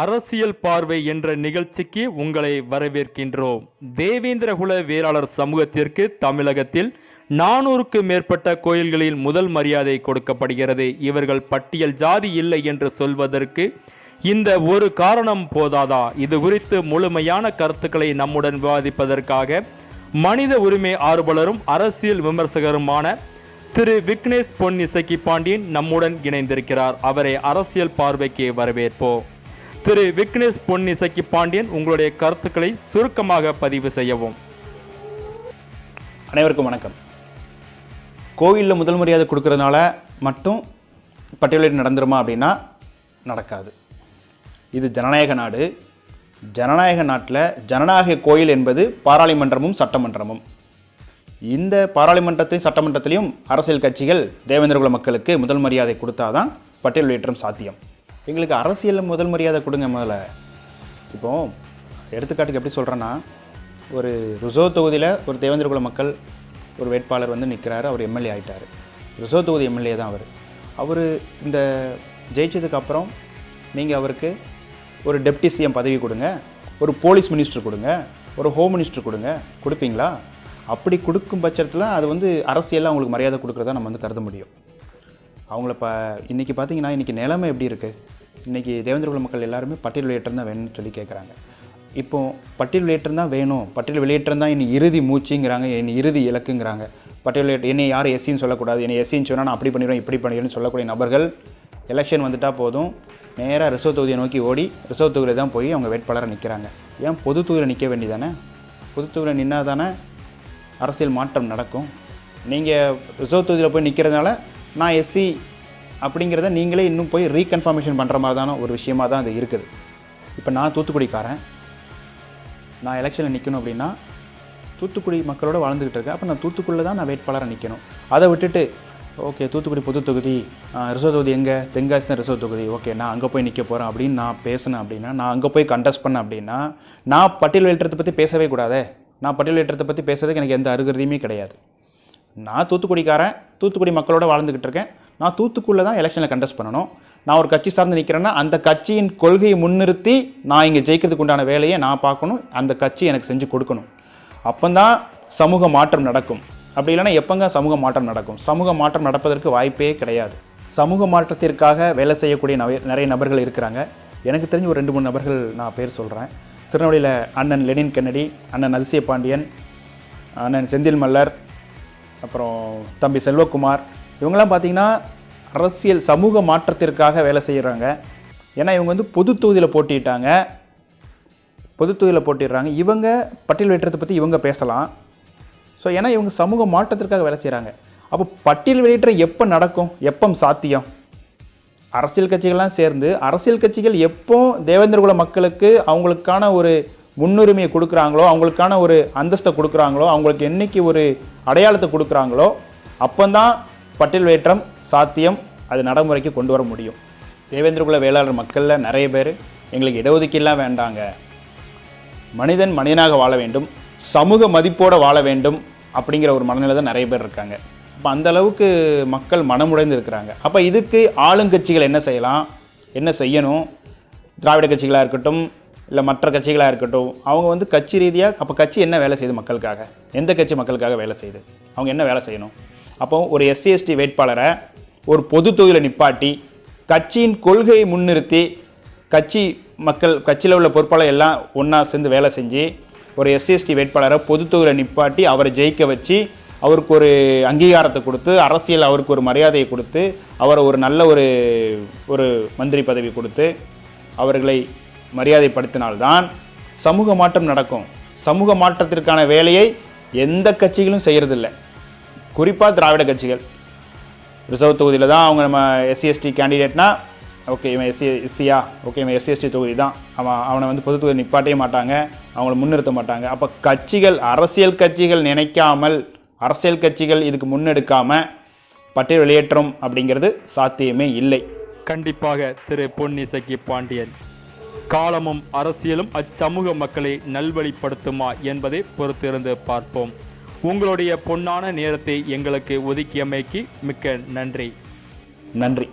அரசியல் பார்வை என்ற நிகழ்ச்சிக்கு உங்களை வரவேற்கின்றோம். தேவேந்திரகுல வேளாளர் சமூகத்திற்கு தமிழகத்தில் நானூறுக்கு மேற்பட்ட கோயில்களில் முதல் மரியாதை கொடுக்கப்படுகிறது. இவர்கள் பட்டியல் ஜாதி இல்லை என்று சொல்வதற்கு இந்த ஒரு காரணம் போதாதா? இது குறித்து முழுமையான கருத்துக்களை நம்முடன் விவாதிப்பதற்காக மனித உரிமை ஆர்வலரும் அரசியல் விமர்சகருமான திரு விக்னேஷ் பொன் இசக்கி பாண்டியன் நம்முடன் இணைந்திருக்கிறார். அவரை அரசியல் பார்வைக்கு வரவேற்போம். திரு விக்னேஷ் பொன்னிசக்கி பாண்டியன் உங்களுடைய கருத்துக்களை சுருக்கமாக பதிவு செய்யவும். அனைவருக்கும் வணக்கம். கோவிலில் முதல் மரியாதை கொடுக்கறதுனால மட்டும் பட்டியலிட்டு நடந்துருமா அப்படின்னா நடக்காது. இது ஜனநாயக நாடு. ஜனநாயக நாட்டில் ஜனநாயக கோயில் என்பது பாராளுமன்றமும் சட்டமன்றமும். இந்த பாராளுமன்றத்தையும் சட்டமன்றத்திலையும் அரசியல் கட்சிகள் தேவேந்திரகுல மக்களுக்கு முதல் மரியாதை கொடுத்தாதான் பட்டியல் வெளியேற்றம் சாத்தியம். எங்களுக்கு அரசியலில் முதல் மரியாதை கொடுங்க முதல்ல. இப்போ எடுத்துக்காட்டுக்கு எப்படி சொல்கிறேன்னா ஒரு ரிசர்வ் தொகுதியில் ஒரு தேவேந்திரகுல மக்கள் ஒரு வேட்பாளர் வந்து நிற்கிறாரு அவர் எம்எல்ஏ ஆகிட்டார் ரிசர்வ் தொகுதி எம்எல்ஏ தான் அவர். அவர் இந்த ஜெயிச்சதுக்கு அப்புறம் நீங்கள் அவருக்கு ஒரு டெப்டி சிஎம் பதவி கொடுங்க ஒரு போலீஸ் மினிஸ்டர் கொடுங்க ஒரு ஹோம் மினிஸ்டர் கொடுங்க கொடுப்பீங்களா? அப்படி கொடுக்கும் பட்சத்தில் அது வந்து அரசியலில் அவங்களுக்கு மரியாதை கொடுக்குறதா நம்ம வந்து கருத முடியும். அவங்கள இப்போ இன்றைக்கி பார்த்தீங்கன்னா இன்றைக்கி நிலைமை எப்படி இருக்குது இன்றைக்கி தேவேந்திரகுல மக்கள் எல்லாருமே பட்டியல் வெளியேற்றம் தான் வேணும்னு சொல்லி கேட்குறாங்க இப்போது பட்டியல் வெளியேற்றம் தான் வேணும். பட்டியல் வெளியேற்றம் தான் இனி இறுதி மூச்சுங்கிறாங்க இனி இறுதி இலக்குங்கிறாங்க. பட்டியல் என்னை யாரும் எஸ்சின்னு சொல்லக்கூடாது. என்னை எஸ்சின்னு சொன்னால் நான் அப்படி பண்ணிடுவேன் இப்படி பண்ணிடுவேன்னு சொல்லக்கூடிய நபர்கள் எலெக்ஷன் வந்துட்டால் போதும். நேராக ரிசர்வ் தொகுதியை நோக்கி ஓடி ரிசர்வ் தொகுதியில் தான் போய் அவங்க வேட்பாளராக நிற்கிறாங்க ஏன் பொது தொகுதியில் நிற்க வேண்டியதானே? பொது தொகுதியில் நின்னா தானே அரசியல் மாற்றம் நடக்கும். நீங்கள் ரிசர்வ் தொகுதியில் போய் நிற்கிறதுனால நான் எஸ்சி அப்படிங்கிறத நீங்களே இன்னும் போய் ரீகன்ஃபர்மேஷன் பண்ணுற மாதிரி தானே ஒரு விஷயமா தான் அது இருக்குது. இப்போ நான் தூத்துக்குடிக்காரன். நான் எலெக்ஷனில் நிற்கணும் அப்படின்னா தூத்துக்குடி மக்களோட வாழ்ந்துக்கிட்டு இருக்கேன். அப்போ நான் தூத்துக்குடியில் தான் நான் வேட்பாளராக நிற்கணும் அதை விட்டுட்டு ஓகே தூத்துக்குடி புது தொகுதி ஆ, ரிசர்வ் தொகுதி எங்கே? தென்காசி தான் ரிசர்வ் தொகுதி. ஓகே நான் அங்கே போய் நிற்க போகிறேன் அப்படின்னு நான் பேசினேன் அப்படின்னா நான் அங்கே போய் கண்டெஸ்ட் பண்ணேன் அப்படின்னா நான் பட்டியல் வெளியேற்றத்தை பற்றி பேசவே கூடாதே. நான் பட்டியல் வெளியேற்றத்தை பற்றி பேசுறதுக்கு எனக்கு எந்த அருகதையுமே கிடையாது. நான் தூத்துக்குடிக்காரன் தூத்துக்குடி மக்களோட வாழ்ந்துக்கிட்டு இருக்கேன். நான் தூத்துக்குள்ளே தான் எலெக்ஷனில் கண்டெஸ்ட் பண்ணணும். நான் ஒரு கட்சி சார்ந்து நிற்கிறேன்னா அந்த கட்சியின் கொள்கையை முன்னிறுத்தி நான் இங்கே ஜெயிக்கிறதுக்கு உண்டான வேலையை நான் பார்க்கணும். அந்த கட்சி எனக்கு செஞ்சு கொடுக்கணும். அப்போந்தான் சமூக மாற்றம் நடக்கும். அப்படி இல்லைன்னா எப்போங்க சமூக மாற்றம் நடக்கும்? சமூக மாற்றம் நடப்பதற்கு வாய்ப்பே கிடையாது. சமூக மாற்றத்திற்காக வேலை செய்யக்கூடிய நிறைய நபர்கள் இருக்கிறாங்க. எனக்கு தெரிஞ்ச ஒரு ரெண்டு மூணு நபர்கள் நான் பேர் சொல்கிறேன் திருநெல்வேலியில் அண்ணன் லெனின் கென்னடி அண்ணன் அதிசய பாண்டியன் அண்ணன் செந்தில் மல்லர் அப்புறம் தம்பி செல்வகுமார் இவங்கெல்லாம் பார்த்தீங்கன்னா அரசியல் சமூக மாற்றத்திற்காக வேலை செய்கிறாங்க ஏன்னா இவங்க வந்து பொது தொகுதியில் போட்டிட்டாங்க பொது தொகுதியில் போட்டிடுறாங்க இவங்க பட்டியல் வெளியேற்றத்தை பற்றி இவங்க பேசலாம். ஸோ ஏன்னா இவங்க சமூக மாற்றத்திற்காக வேலை செய்கிறாங்க அப்போ பட்டியல் வெளியேற்றம் எப்போ நடக்கும்? எப்போ சாத்தியம்? அரசியல் கட்சிகள்லாம் சேர்ந்து அரசியல் கட்சிகள் எப்போ தேவேந்திரகுல மக்களுக்கு அவங்களுக்கான ஒரு முன்னுரிமையை கொடுக்குறாங்களோ அவங்களுக்கான ஒரு அந்தஸ்தை கொடுக்குறாங்களோ அவங்களுக்கு என்னைக்கு ஒரு அடையாளத்தை கொடுக்குறாங்களோ அப்போ தான் பட்டியல் வேற்றம் சாத்தியம் அது நடைமுறைக்கு கொண்டு வர முடியும். தேவேந்திரகுல வேளாளர் மக்களில் நிறைய பேர் எங்களுக்கு இடஒதுக்கீடெலாம் வேண்டாங்க. மனிதன் மனிதனாக வாழ வேண்டும் சமூக மதிப்போடு வாழ வேண்டும் அப்படிங்கிற ஒரு மனநிலை தான் நிறைய பேர் இருக்காங்க. அப்போ அந்த அளவுக்கு மக்கள் மனமுடைந்து இருக்கிறாங்க. அப்போ இதுக்கு ஆளுங்கட்சிகள் என்ன செய்யலாம்? என்ன செய்யணும்? திராவிட கட்சிகளாக இருக்கட்டும் இல்லை மற்ற கட்சிகளாக இருக்கட்டும் அவங்க வந்து கட்சி ரீதியாக அப்போ கட்சி என்ன வேலை செய்யுது மக்களுக்காக? எந்த கட்சி மக்களுக்காக வேலை செய்யுது அவங்க என்ன வேலை செய்யணும்? அப்போ ஒரு எஸ்சிஎஸ்டி வேட்பாளரை ஒரு பொது தொகுதியில் நிப்பாட்டி கட்சியின் கொள்கையை முன்னிறுத்தி கட்சி மக்கள் கட்சியில் உள்ள பொறுப்பாளர் எல்லாம் ஒன்றா சேர்ந்து வேலை செஞ்சு ஒரு எஸ்சிஎஸ்டி வேட்பாளரை பொது தொகுதியில் நிப்பாட்டி அவரை ஜெயிக்க வச்சு அவருக்கு ஒரு அங்கீகாரத்தை கொடுத்து அரசியல் அவருக்கு ஒரு மரியாதையை கொடுத்து அவரை ஒரு நல்ல ஒரு ஒரு மந்திரி பதவி கொடுத்து அவர்களை மரியாதைப்படுத்தினால்தான் சமூக மாற்றம் நடக்கும். சமூக மாற்றத்திற்கான வேலையை எந்த கட்சிகளும் செய்கிறதில்ல குறிப்பாக திராவிட கட்சிகள். ரிசர்வ் தொகுதியில் தான் அவங்க நம்ம எஸ்சி எஸ்டி கேண்டிடேட்னா ஓகே இவன் எஸ்சி எஸ்சியா ஓகே இவன் எஸ்சி எஸ்டி தொகுதி தான். அவன் அவனை வந்து பொது தொகுதி நிப்பாட்டவே மாட்டாங்க. அவங்கள முன்னிறுத்த மாட்டாங்க. அப்போ கட்சிகள் அரசியல் கட்சிகள் நினைக்காமல் அரசியல் கட்சிகள் இதுக்கு முன்னெடுக்காமல் பட்டியல் வெளியேற்றம் அப்படிங்கிறது சாத்தியமே இல்லை. கண்டிப்பாக திரு பொன்னிசக்கி பாண்டியன் காலமும் அரசியலும் அச்சமூக மக்களை நல்வழிப்படுத்துமா என்பதை பொறுத்திருந்து பார்ப்போம். உங்களுடைய பொன்னான நேரத்தை எங்களுக்கு ஒதுக்கியமைக்கு மிக்க நன்றி. நன்றி.